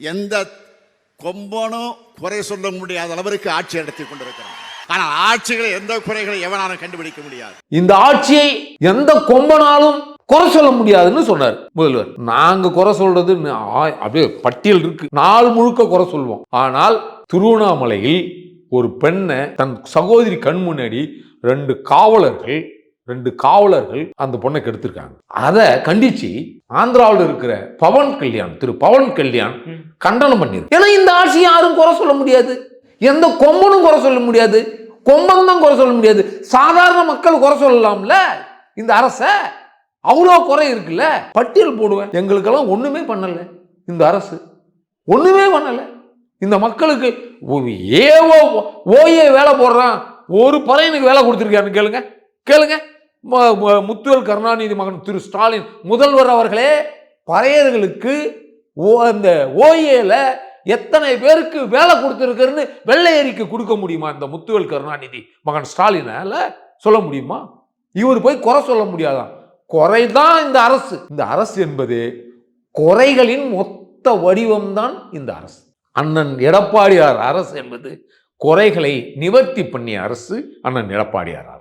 எந்த கொம்பனும் குறை சொல்ல முடியாத அளவிற்கு ஆட்சி நடத்தி கொண்டிருக்கிறான். ஆனால் ஆட்சிகளை எந்த குறைகளை எவனாலும் கண்டுபிடிக்க முடியாது. இந்த ஆட்சியை எந்த கொம்பனாலும் குறை சொல்ல முடியாதுன்னு சொன்னார். முதல்வர் நாங்க குறை சொல்றது ஆ- அப்படியே பட்டியல் இருக்கு. நாள் முழுக்க குறை சொல்வோம். ஆனால் திருவண்ணாமலையில் ஒரு பெண்ணை தன் சகோதரி கண் முன்னாடி ரெண்டு காவலர்கள் ரெண்டு காவலர்கள் அந்த பொண்ணை கெடுத்திருக்காங்க. அதை கண்டிச்சு ஆந்திராவில் இருக்கிற பவன் கல்யாண் திரு பவன் கல்யாண் கண்டனம் பண்ணிருக்கு ஏன்னா இந்த ஆட்சி யாரும் குறை சொல்ல முடியாது. எந்த கொம்பனும் குறை சொல்ல முடியாது. கொம்பன் தான் குறை சொல்ல முடியாது. சாதாரண மக்கள் குறை சொல்லலாம்ல. இந்த அரச அவ்வளோ குறை இருக்குல்ல. பட்டியல் போடுவேன். எங்களுக்கெல்லாம் ஒண்ணுமே பண்ணல. இந்த அரசு ஒண்ணுமே பண்ணல. இந்த மக்களுக்கு ஏவோ ஓயே வேலை போடுறான். ஒரு பறையனுக்கு வேலை கொடுத்துருக்காருன்னு கேளுங்க. கேளுங்க. முத்துவல் கருணாநிதி மகன் திரு ஸ்டாலின் முதல்வர் அவர்களே பறையர்களுக்கு ஓ அந்த ஓஏல எத்தனை பேருக்கு வேலை கொடுத்துருக்குன்னு வெள்ளை அறிக்கை கொடுக்க முடியுமா? இந்த முத்துவேல் கருணாநிதி மகன் ஸ்டாலினால சொல்ல முடியுமா? இவர் போய் குறை சொல்ல முடியாதான் குறைதான் இந்த அரசு. இந்த அரசு என்பது குறைகளின் மொத்த வடிவம்தான் இந்த அரசு. அண்ணன் எடப்பாடியார் அரசு என்பது குறைகளை நிவர்த்தி பண்ணிய அரசு அண்ணன் எடப்பாடியார் அரசு